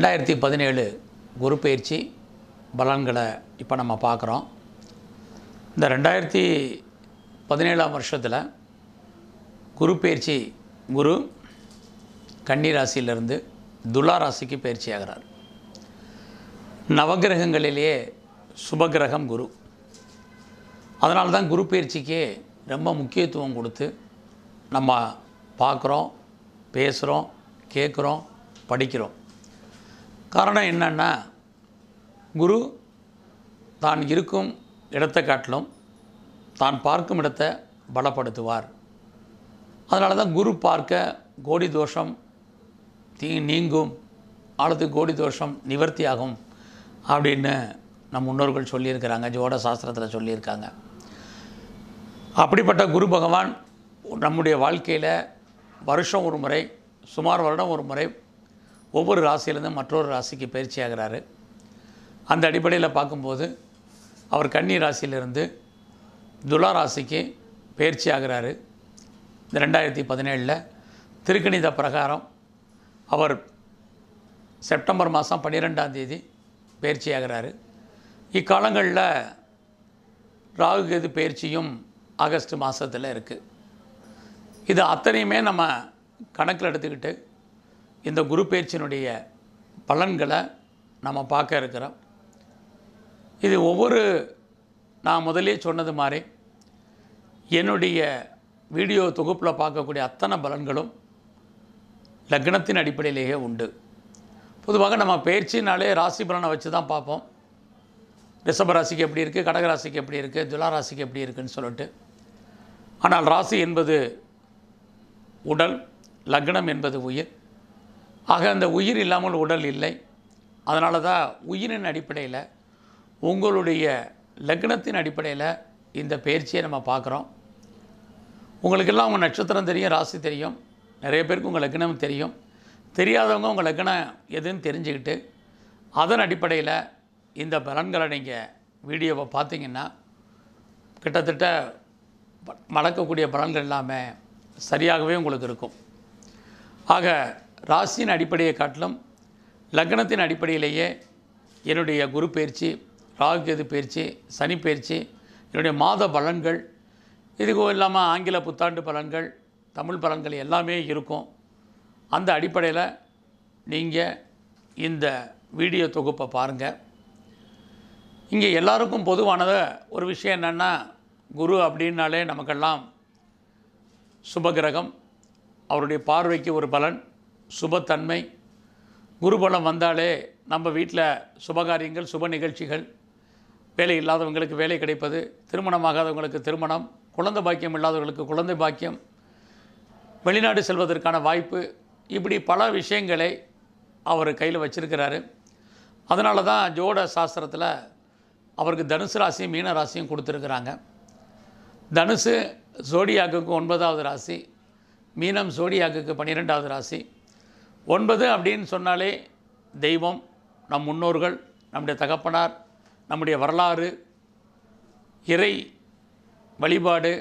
ரெண்டாயிரத்தி பதினேழு குரு பயிற்சி பலன்களை இப்போ நம்ம பார்க்குறோம். இந்த ரெண்டாயிரத்தி பதினேழாம் வருஷத்தில் குரு பயிற்சி குரு கன்னி ராசியிலிருந்து துலா ராசிக்கு பயிற்சி ஆகிறார் நவகிரகங்களிலேயே சுபகிரகம் குரு. அதனால தான் குரு பயிற்சிக்கு ரொம்ப முக்கியத்துவம் கொடுத்து நம்ம பார்க்குறோம் பேசுகிறோம் கேட்குறோம் படிக்கிறோம். காரணம் என்னன்னா குரு தான் இருக்கும் இடத்தை காட்டிலும் தான் பார்க்கும் இடத்தை பலப்படுத்துவார். அதனால தான் குரு பார்க்க கோடி தோஷம் தீ நீங்கும் அல்லது கோடி தோஷம் நிவர்த்தியாகும் அப்படின்னு நம் முன்னோர்கள் சொல்லியிருக்கிறாங்க ஜோட சாஸ்திரத்தில் சொல்லியிருக்காங்க. அப்படிப்பட்ட குரு பகவான் நம்முடைய வாழ்க்கையில் வருஷம் ஒரு முறை சுமார் வருடம் ஒரு முறை ஒவ்வொரு ராசியிலேருந்து மற்றொரு ராசிக்கு பயிற்சி ஆகிறாரு. அந்த அடிப்படையில் பார்க்கும்போது அவர் கன்னி ராசியிலிருந்து துலா ராசிக்கு பயிற்சி ஆகிறாரு. இந்த ரெண்டாயிரத்தி பதினேழில் திருக்கணித பிரகாரம் அவர் செப்டம்பர் மாதம் பன்னிரெண்டாம் தேதி பயிற்சி ஆகிறாரு. இக்காலங்களில் ராகு கேது பயிற்சியும் ஆகஸ்ட் மாதத்தில் இருக்குது இது அத்தனையுமே நம்ம கணக்கில் எடுத்துக்கிட்டு இந்த குரு பயிற்சியினுடைய பலன்களை நம்ம பார்க்க இருக்கிறோம். இது ஒவ்வொரு நான் முதலே சொன்னது மாதிரி என்னுடைய வீடியோ தொகுப்பில் பார்க்கக்கூடிய அத்தனை பலன்களும் லக்னத்தின் அடிப்படையிலேயே உண்டு. பொதுவாக நம்ம பயிற்சினாலே ராசி பலனை வச்சு தான் பார்ப்போம். ரிஷப ராசிக்கு எப்படி இருக்குது கடக ராசிக்கு எப்படி இருக்குது துலா ராசிக்கு எப்படி இருக்குன்னு சொல்லிட்டு. ஆனால் ராசி என்பது உடல் லக்னம் என்பது உயிர். ஆக அந்த உயிர் இல்லாமல் உடல் இல்லை. அதனால தான் உயிரின் அடிப்படையில் உங்களுடைய லக்னத்தின் அடிப்படையில் இந்த பயிற்சியை நம்ம பார்க்குறோம். உங்களுக்கெல்லாம் உங்கள் நட்சத்திரம் தெரியும் ராசி தெரியும். நிறைய பேருக்கு உங்கள் லக்னம் தெரியும். தெரியாதவங்க உங்கள் லக்னம் எதுன்னு தெரிஞ்சுக்கிட்டு அதன் அடிப்படையில் இந்த பலன்களை நீங்கள் வீடியோவை பார்த்தீங்கன்னா கிட்டத்தட்ட மடக்கக்கூடிய பலன்கள் எல்லாமே சரியாகவே உங்களுக்கு இருக்கும். ஆக ராசியின் அடிப்படையை காட்டிலும் லக்னத்தின் அடிப்படையிலேயே என்னுடைய குரு பயிற்சி ராகுகேது பயிற்சி சனி பயிற்சி என்னுடைய மாத பலன்கள் இதுக்கும் இல்லாமல் ஆங்கில புத்தாண்டு பலன்கள் தமிழ் பலன்கள் எல்லாமே இருக்கும். அந்த அடிப்படையில் நீங்கள் இந்த வீடியோ தொகுப்பை பாருங்கள் இங்கே எல்லாருக்கும் பொதுவானது ஒரு விஷயம் என்னென்னா குரு அப்படின்னாலே நமக்கெல்லாம் சுபகிரகம் அவருடைய பார்வைக்கு ஒரு பலன் சுபத்தன்மை. குருபலம் வந்தாலே நம்ம வீட்டில் சுபகாரியங்கள் சுப நிகழ்ச்சிகள் வேலை இல்லாதவங்களுக்கு வேலை கிடைப்பது திருமணமாகாதவங்களுக்கு திருமணம் குழந்தை பாக்கியம் இல்லாதவர்களுக்கு குழந்தை பாக்கியம் வெளிநாடு செல்வதற்கான வாய்ப்பு இப்படி பல விஷயங்களை அவர் கையில் வச்சிருக்கிறாரு. அதனால தான் ஜோட சாஸ்திரத்தில் அவருக்கு தனுசு ராசியும் மீன ராசியும் கொடுத்துருக்குறாங்க. தனுசு ஜோடியாக்குக்கு ஒன்பதாவது ராசி மீனம் ஜோடியாக்குக்கு பன்னிரெண்டாவது ராசி ஒன்பது அப்படின்னு சொன்னாலே தெய்வம் நம் முன்னோர்கள் நம்முடைய தகப்பனார் நம்முடைய வரலாறு இறை வழிபாடு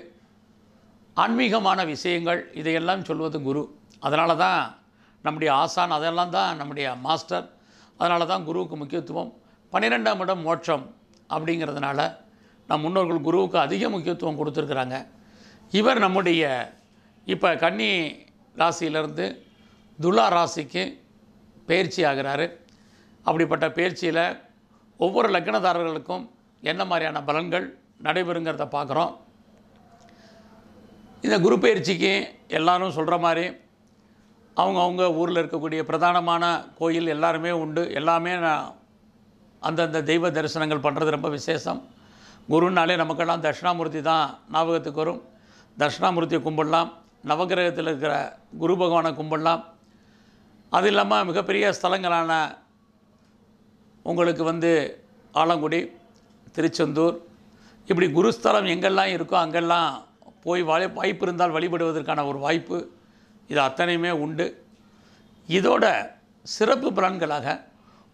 ஆன்மீகமான விஷயங்கள் இதையெல்லாம் சொல்வது குரு. அதனால தான் நம்முடைய ஆசான் அதெல்லாம் தான் நம்முடைய மாஸ்டர் அதனால தான் குருவுக்கு முக்கியத்துவம். பன்னிரெண்டாம் இடம் மோட்சம் அப்படிங்கிறதுனால நம் முன்னோர்கள் குருவுக்கு அதிக முக்கியத்துவம் கொடுத்துருக்குறாங்க. இவர் நம்முடைய இப்போ கன்னி ராசியிலிருந்து துலா ராசிக்கு பயிற்சி ஆகிறாரு. அப்படிப்பட்ட பயிற்சியில் ஒவ்வொரு லக்னதாரர்களுக்கும் என்ன மாதிரியான பலன்கள் நடைபெறுங்கிறத பார்க்குறோம். இந்த குரு பயிற்சிக்கு எல்லாரும் சொல்கிற மாதிரி அவங்கவுங்க ஊரில் இருக்கக்கூடிய பிரதானமான கோயில் எல்லாருமே உண்டு. எல்லாமே நான் அந்தந்த தெய்வ தரிசனங்கள் பண்ணுறது ரொம்ப விசேஷம். குருனாலே நமக்கெல்லாம் தட்சிணாமூர்த்தி தான் ஞாபகத்துக்கு வரும். தட்சிணாமூர்த்தியை கும்பிடலாம். நவகிரகத்தில் இருக்கிற குரு பகவானை கும்பிடலாம். அது இல்லாமல் மிகப்பெரிய ஸ்தலங்களான உங்களுக்கு வந்து ஆலங்குடி திருச்செந்தூர் இப்படி குருஸ்தலம் எங்கெல்லாம் இருக்கோ அங்கெல்லாம் போய் வாய் வாய்ப்பு இருந்தால் வழிபடுவதற்கான ஒரு வாய்ப்பு இது அத்தனையுமே உண்டு. இதோட சிறப்பு பலன்களாக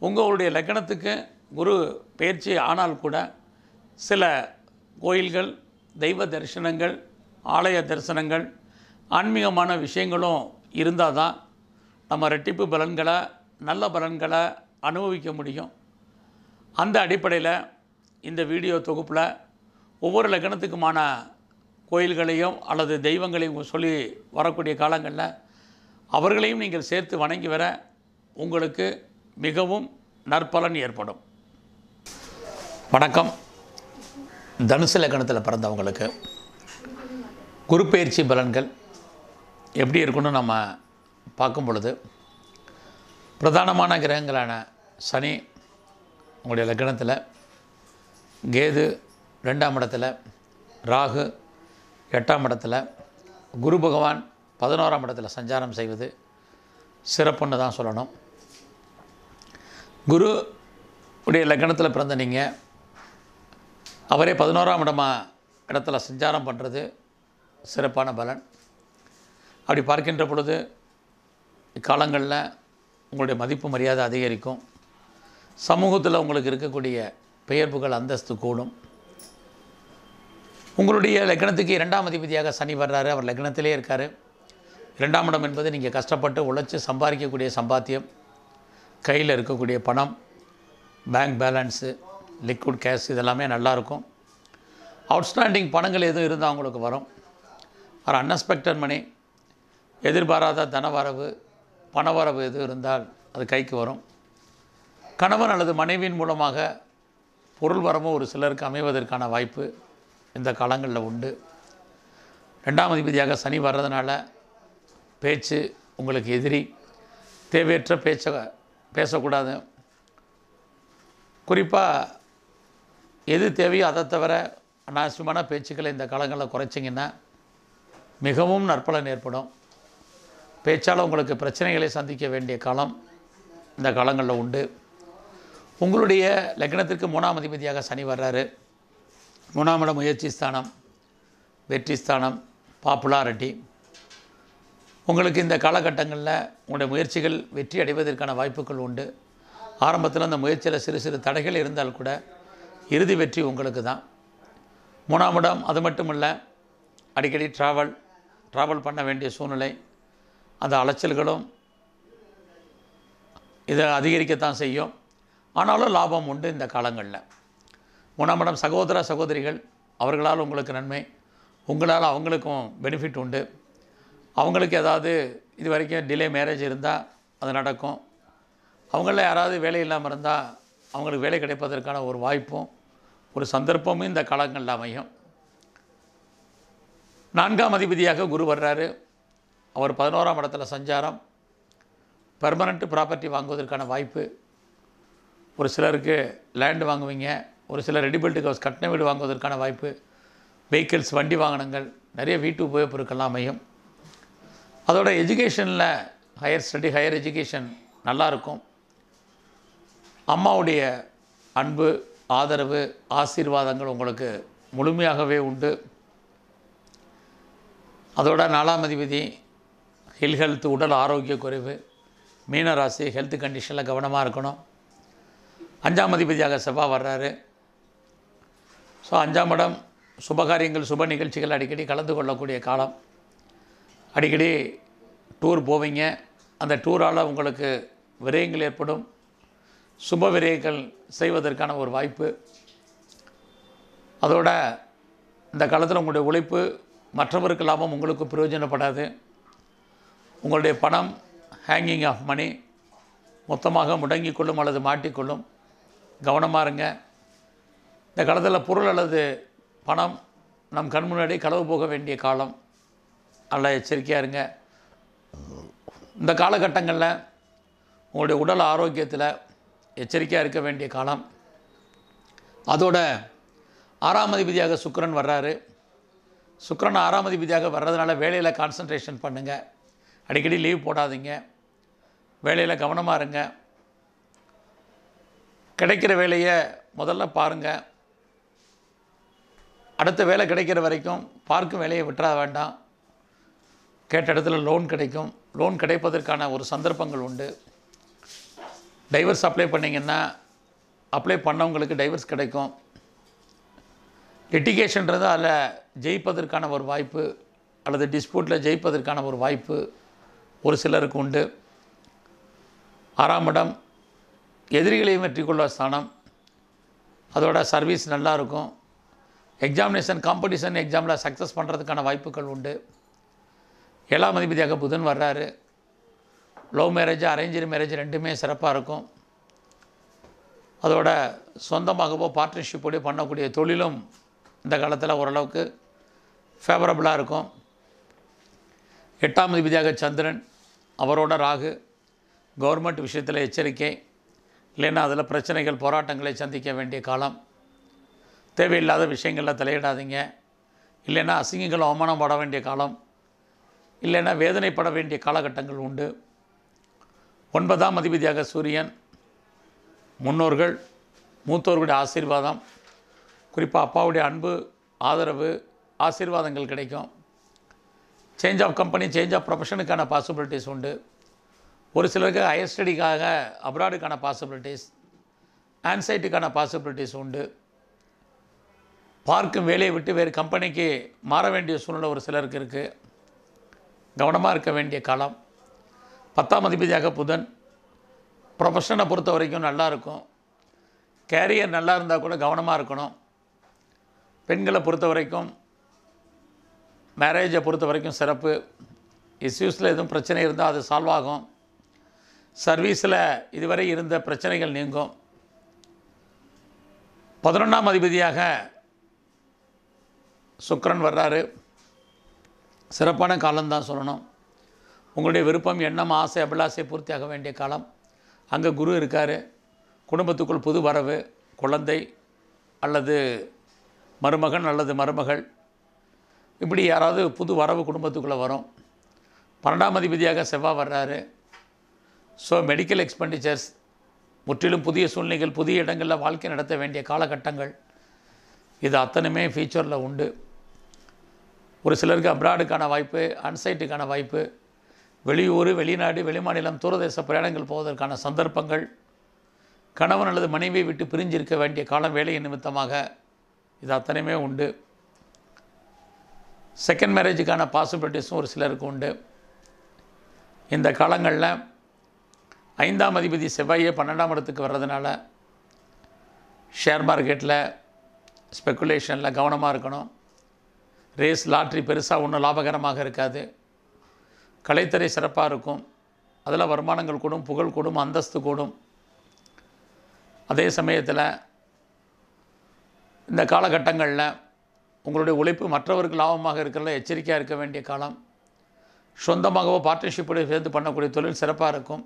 உங்களுடைய லக்கணத்துக்கு குரு பயிற்சி ஆனால் கூட சில கோயில்கள் தெய்வ தரிசனங்கள் ஆலய தரிசனங்கள் ஆன்மீகமான விஷயங்களும் இருந்தால் தான் நம்ம ரெட்டிப்பு பலன்களை நல்ல பலன்களை அனுபவிக்க முடியும். அந்த அடிப்படையில் இந்த வீடியோ தொகுப்பில் ஒவ்வொரு லக்னத்துக்குமான கோயில்களையும் அல்லது தெய்வங்களையும் சொல்லி வரக்கூடிய காலங்களில் அவர்களையும் நீங்கள் சேர்த்து வணங்கி வர உங்களுக்கு மிகவும் நற்பலன் ஏற்படும். வணக்கம். தனுசு லக்னத்தில் பிறந்தவங்களுக்கு குருப்பெயர்ச்சி பலன்கள் எப்படி இருக்குன்னு நம்ம பார்க்கும் பொழுது பிரதானமான கிரகங்களான சனி உங்களுடைய லக்னத்தில் கேது ரெண்டாம் இடத்துல ராகு எட்டாம் இடத்துல குரு பகவான் பதினோராம் இடத்துல சஞ்சாரம் செய்வது சிறப்புன்னு தான் சொல்லணும். குரு உடைய லக்னத்தில் பிறந்த நீங்கள் அவரே பதினோராம் இடமா இடத்துல சஞ்சாரம் பண்ணுறது சிறப்பான பலன். அப்படி பார்க்கின்ற பொழுது இக்காலங்களில் உங்களுடைய மதிப்பு மரியாதை அதிகரிக்கும். சமூகத்தில் உங்களுக்கு இருக்கக்கூடிய பெயர்ப்புகள் அந்தஸ்து கூடும். உங்களுடைய லக்னத்துக்கு இரண்டாம் அதிபதியாக சனி வர்றாரு. அவர் லக்னத்திலே இருக்கார். இரண்டாம் இடம் என்பது நீங்கள் கஷ்டப்பட்டு உழைச்சி சம்பாதிக்கக்கூடிய சம்பாத்தியம். கையில் இருக்கக்கூடிய பணம் பேங்க் பேலன்ஸு லிக்விட் கேஷ் இதெல்லாமே நல்லாயிருக்கும் அவுட்ஸ்டாண்டிங் பணங்கள் எதுவும் இருந்தால் அவங்களுக்கு வரும். அப்புறம் அன்எக்ஸ்பெக்டட் மணி எதிர்பாராத தனவரவு பணவரவு எது இருந்தால் அது கைக்கு வரும். கணவன் அல்லது மனைவியின் மூலமாக பொருள் வரமும் ஒரு சிலருக்கு அமைவதற்கான வாய்ப்பு இந்த காலங்களில் உண்டு. ரெண்டாம் அதிபதியாக சனி வர்றதுனால பேச்சு உங்களுக்கு எதிரி. தேவையற்ற பேச்சை பேசக்கூடாது. குறிப்பாக எது தேவையோ அதை தவிர அனாவசியமான பேச்சுக்களை இந்த காலங்களில் குறைச்சிங்கன்னா மிகவும் நற்பலன் ஏற்படும். பேச்சால் உங்களுக்கு பிரச்சனைகளை சந்திக்க வேண்டிய காலம் இந்த காலங்களில் உண்டு. உங்களுடைய லக்னத்திற்கு மூணாம் அதிபதியாக சனி வர்றாரு. மூணாம் இடம் முயற்சி ஸ்தானம் வெற்றி ஸ்தானம் பாப்புலாரிட்டி உங்களுக்கு இந்த காலகட்டங்களில் உங்களுடைய முயற்சிகள் வெற்றி அடைவதற்கான வாய்ப்புகள் உண்டு. ஆரம்பத்தில் அந்த முயற்சியில் சிறு சிறு தடைகள் இருந்தால் கூட இறுதி வெற்றி உங்களுக்கு தான். மூணாம் இடம் அது மட்டும் இல்லை அடிக்கடி ட்ராவல் ட்ராவல் பண்ண வேண்டிய சூழ்நிலை அந்த அலைச்சல்களும் இதை அதிகரிக்கத்தான் செய்யும். ஆனாலும் லாபம் உண்டு இந்த காலங்களில். மூணாம் இடம் சகோதர சகோதரிகள் அவர்களால் உங்களுக்கு நன்மை உங்களால் அவங்களுக்கும் பெனிஃபிட் உண்டு. அவங்களுக்கு ஏதாவது இது வரைக்கும் டிலே மேரேஜ் இருந்தால் அது நடக்கும். அவங்கள யாராவது வேலை இல்லாமல் இருந்தால் அவங்களுக்கு வேலை கிடைப்பதற்கான ஒரு வாய்ப்பும் ஒரு சந்தர்ப்பமும் இந்த காலங்களில் அமையும். நான்காம் அதிபதியாக குரு வர்றாரு. அவர் பதினோராம் இடத்துல சஞ்சாரம் பெர்மனண்ட்டு ப்ராப்பர்ட்டி வாங்குவதற்கான வாய்ப்பு. ஒரு சிலருக்கு லேண்டு வாங்குவீங்க ஒரு சிலர் ரெடிபில்டு ஹவுஸ் கட்டின வீடு வாங்குவதற்கான வாய்ப்பு. வெஹிக்கிள்ஸ் வண்டி வாகனங்கள் நிறைய வீட்டு உபயோகப் பொருட்கள்லாம் அமையும். அதோட எஜுகேஷனில் ஹையர் ஸ்டடி ஹையர் எஜுகேஷன் நல்லாயிருக்கும் அம்மாவுடைய அன்பு ஆதரவு ஆசீர்வாதங்கள் உங்களுக்கு முழுமையாகவே உண்டு. அதோட நாலாம் அதிபதி ஹில் ஹெல்த் உடல் ஆரோக்கிய குறைவு மீனராசி ஹெல்த் கண்டிஷனில் கவனமாக இருக்கணும். அஞ்சாம் அதிபதியாக செவ்வாய் வர்றாரு. ஸோ அஞ்சாம் இடம் சுபகாரியங்கள் சுப நிகழ்ச்சிகள் அடிக்கடி கலந்து கொள்ளக்கூடிய காலம். அடிக்கடி டூர் போவீங்க. அந்த டூரால் உங்களுக்கு விரயங்கள் ஏற்படும். சுப விரயங்கள் செய்வதற்கான ஒரு வாய்ப்பு. அதோட இந்த காலத்தில் உங்களுடைய உழைப்பு மற்றவருக்கு லாபம் உங்களுக்கு பிரயோஜனப்படாது. உங்களுடைய பணம் ஹேங்கிங் ஆஃப் மணி மொத்தமாக முடங்கிக்கொள்ளும் அல்லது மாட்டிக்கொள்ளும். கவனமாக இருங்க. இந்த காலத்தில் பொருள் அல்லது பணம் நம் கண் முன்னாடி களவு போக வேண்டிய காலம். நல்லா எச்சரிக்கையாக இருங்க. இந்த காலகட்டங்களில் உங்களுடைய உடல் ஆரோக்கியத்தில் எச்சரிக்கையாக இருக்க வேண்டிய காலம். அதோட ஆறாம் அதிபதியாக சுக்கரன் வர்றாரு. சுக்கரன் ஆறாம் அதிபதியாக வர்றதுனால வேலையில் கான்சன்ட்ரேஷன் பண்ணுங்கள் அடிக்கடி லீவ் போடாதீங்க. வேலையில் கவனமாக இருங்க. கிடைக்கிற வேலையை முதல்ல பாருங்கள் அடுத்த வேலை கிடைக்கிற வரைக்கும் பார்க்கும் வேலையை விட்டுற வேண்டாம். கேட்ட இடத்துல லோன் கிடைக்கும். லோன் கிடைப்பதற்கான ஒரு சந்தர்ப்பங்கள் உண்டு. டைவர்ஸ் அப்ளை பண்ணிங்கன்னா அப்ளை பண்ணவங்களுக்கு டைவர்ஸ் கிடைக்கும். லிட்டிகேஷன்றது அதில் ஜெயிப்பதற்கான ஒரு வாய்ப்பு அல்லது டிஸ்பியூட்டில் ஜெயிப்பதற்கான ஒரு வாய்ப்பு ஒரு சிலருக்கு உண்டு. ஆறாம் இடம் எதிரிகளையும் வெற்றி கொள்ள ஸ்தானம். அதோட சர்வீஸ் நல்லா இருக்கும் எக்ஸாமினேஷன் காம்படிஷன் எக்ஸாமில் சக்ஸஸ் பண்ணுறதுக்கான வாய்ப்புகள் உண்டு. ஏழாம் அதிபதியாக புதன் வர்றாரு. லவ் மேரேஜ் அரேஞ்சு மேரேஜ் ரெண்டுமே சிறப்பாக இருக்கும். அதோட சொந்தமாகவோ பார்ட்னர்ஷிப்போடய பண்ணக்கூடிய தொழிலும் இந்த காலத்தில் ஓரளவுக்கு ஃபேவரபுளாக இருக்கும். எட்டாம் அதிபதியாக சந்திரன் அவரோட ராகு கவர்மெண்ட் விஷயத்தில் எச்சரிக்கை இல்லைன்னா அதில் பிரச்சனைகள் போராட்டங்களை சந்திக்க வேண்டிய காலம். தேவையில்லாத விஷயங்களில் தலையிடாதீங்க. இல்லைன்னா அசிங்கங்கள் அவமானம் பட வேண்டிய காலம். இல்லைன்னா வேதனைப்பட வேண்டிய காலகட்டங்கள் உண்டு. ஒன்பதாம் அதிபதியாக சூரியன் முன்னோர்கள் மூத்தோர்களுடைய ஆசீர்வாதம் குறிப்பாக அப்பாவுடைய அன்பு ஆதரவு ஆசீர்வாதங்கள் கிடைக்கும். Change of company change of ப்ரொஃபஷனுக்கான possibilities உண்டு. ஒரு சிலருக்கு ஹையர் ஸ்டடிக்காக அப்ராடுக்கான பாசிபிலிட்டிஸ் ஆன்சைட்டுக்கான பாசிபிலிட்டிஸ் உண்டு. பார்க்கும் வேலையை விட்டு வேறு கம்பெனிக்கு மாற வேண்டிய சூழ்நிலை ஒரு சிலருக்கு இருக்குது கவனமாக இருக்க வேண்டிய காலம். பத்தாம் அதிபதியாக புதன். ப்ரொஃபஷனை பொறுத்த வரைக்கும் நல்லாயிருக்கும் கேரியர் நல்லா இருந்தால் கூட கவனமாக இருக்கணும். பெண்களை பொறுத்த வரைக்கும் மேரேஜை பொறுத்த வரைக்கும் சிறப்பு. இஷ்யூஸில் எதுவும் பிரச்சனை இருந்தால் அது சால்வ் ஆகும். சர்வீஸில் இதுவரை இருந்த பிரச்சனைகள் நீங்கும். பதினொன்றாம் அதிபதியாக சுக்கரன் வர்றாரு. சிறப்பான காலம்தான் சொல்லணும். உங்களுடைய விருப்பம் எண்ணம் ஆசை அபிலாசை பூர்த்தியாக வேண்டிய காலம். அங்கே குரு இருக்கார். குடும்பத்துக்குள் புது வரவு குழந்தை அல்லது மருமகன் அல்லது மருமகள். இப்படி யாராவது புது வரவு குடும்பத்துக்குள்ளே வரும். பன்னெண்டாம் அதிபதியாக செவ்வாய் வர்றாரு. ஸோ மெடிக்கல் எக்ஸ்பெண்டிச்சர்ஸ் முற்றிலும் புதிய சூழ்நிலைகள் புதிய இடங்களில் வாழ்க்கை நடத்த வேண்டிய காலகட்டங்கள். இது அத்தனையுமே ஃபியூச்சரில் உண்டு. ஒரு சிலருக்கு அப்ராடுக்கான வாய்ப்பு அன்சைட்டுக்கான வாய்ப்பு. வெளியூர் வெளிநாடு வெளிமாநிலம் தூரதேச பிரயாணங்கள் போவதற்கான சந்தர்ப்பங்கள். கணவன் அல்லது மனைவியை விட்டு பிரிஞ்சிருக்க வேண்டிய காலம் வேலை நிமித்தமாக இது அத்தனையுமே உண்டு. செகண்ட் மேரேஜுக்கான பாசிபிலிட்டிஸும் ஒரு சிலருக்கு உண்டு. இந்த காலங்களில் ஐந்தாம் அதிபதி செவ்வாயே பன்னெண்டாம் இடத்துக்கு வர்றதுனால ஷேர் மார்க்கெட்டில் ஸ்பெக்குலேஷனில் கவனமாக இருக்கணும். ரேஸ் லாட்ரி பெருசாக ஒன்றும் லாபகரமாக இருக்காது. கலைத்துறை சிறப்பாக இருக்கும். அதில் வருமானங்கள் கூடும் புகழ் கூடும் அந்தஸ்து கூடும். அதே சமயத்தில் இந்த காலகட்டங்களில் உங்களுடைய உழைப்பு மற்றவருக்கு லாபமாக இருக்கிறத எச்சரிக்கையாக இருக்க வேண்டிய காலம். சொந்தமாகவோ பார்ட்னர்ஷிப்போடு சேர்ந்து பண்ணக்கூடிய தொழில் சிறப்பாக இருக்கும்.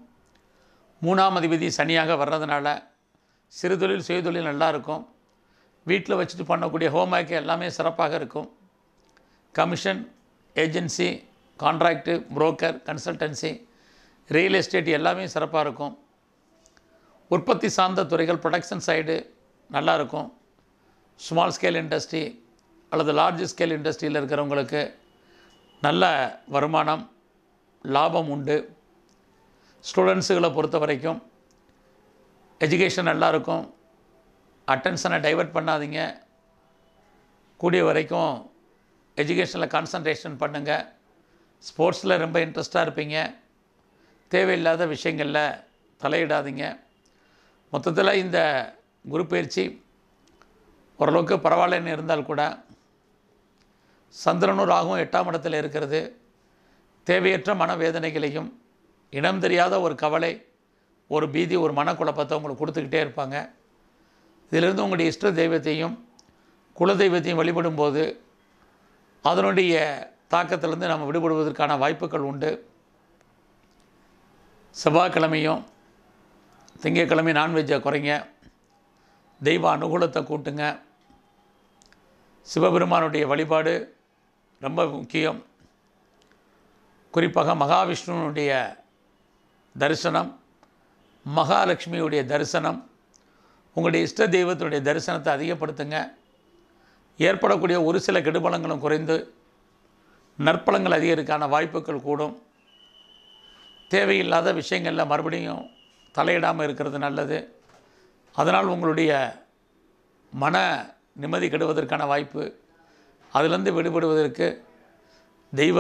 மூணாம் அதிபதி சனியாக வர்றதுனால சிறு தொழில் சுய தொழில் நல்லாயிருக்கும் வீட்டில் வச்சுட்டு பண்ணக்கூடிய ஹோம்ஒர்க் எல்லாமே சிறப்பாக இருக்கும். Commission agency contract broker consultancy real estate எல்லாமே சிறப்பாக இருக்கும். உற்பத்தி சார்ந்த துறைகள் ப்ரொடக்ஷன் சைடு நல்லாயிருக்கும் ஸ்மால் ஸ்கேல் இண்டஸ்ட்ரி அல்லது லார்ஜ் ஸ்கேல் இண்டஸ்ட்ரியில் இருக்கிறவங்களுக்கு நல்ல வருமானம் லாபம் உண்டு. ஸ்டூடெண்ட்ஸுகளை பொறுத்த வரைக்கும் எஜுகேஷன் நல்லா இருக்கும் அட்டென்ஷனை டைவர்ட் பண்ணாதீங்க. கூடிய வரைக்கும் எஜுகேஷனில் கான்சன்ட்ரேஷன் பண்ணுங்கள் ஸ்போர்ட்ஸில் ரொம்ப இன்ட்ரெஸ்ட்டாக இருப்பீங்க. தேவையில்லாத விஷயங்களில் தலையிடாதீங்க. மொத்தத்தில் இந்த குரு பயிற்சி ஓரளவுக்கு பரவாயில்லன்னு இருந்தால் கூட சந்திரனும் ராகும் எட்டாம் இடத்தில் இருக்கிறது. தேவையற்ற மனவேதனைகளையும் இனம் தெரியாத ஒரு கவலை ஒரு பீதி ஒரு மனக்குழப்பத்தை உங்களுக்கு கொடுத்துக்கிட்டே இருப்பாங்க. இதிலிருந்து உங்களுடைய இஷ்ட தெய்வத்தையும் குல தெய்வத்தையும் வழிபடும்போது அதனுடைய தாக்கத்திலிருந்து நம்ம விடுபடுவதற்கான வாய்ப்புகள் உண்டு. செவ்வாய்க்கிழமையும் திங்கட்கிழமை நான்வெஜ்ஜை குறைங்க. தெய்வ அனுகூலத்தை கூட்டுங்க. சிவபெருமானுடைய வழிபாடு ரொம்ப முக்கியம். குறிப்பாக மகாவிஷ்ணுனுடைய தரிசனம் மகாலட்சுமியுடைய தரிசனம் உங்களுடைய இஷ்ட தெய்வத்தினுடைய தரிசனத்தை அதிகப்படுத்துங்க. ஏற்படக்கூடிய ஒரு சில கெடுபலங்களும் குறைந்து நற்பலங்கள் அதிகரிக்கான வாய்ப்புகள் கூடும். தேவையில்லாத விஷயங்களில் மறுபடியும் தலையிடாமல் இருக்கிறது நல்லது. அதனால் உங்களுடைய மன நிம்மதி கெடுவதற்கான வாய்ப்பு அதிலிருந்து விடுபடுவதற்கு தெய்வ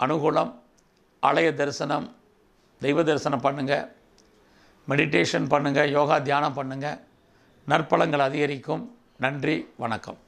அனுகூலம் ஆலய தரிசனம் தெய்வ தரிசனம் பண்ணுங்கள் மெடிடேஷன் பண்ணுங்கள் யோகா தியானம் பண்ணுங்கள் நற்பலங்கள் அதிகரிக்கும். நன்றி வணக்கம்.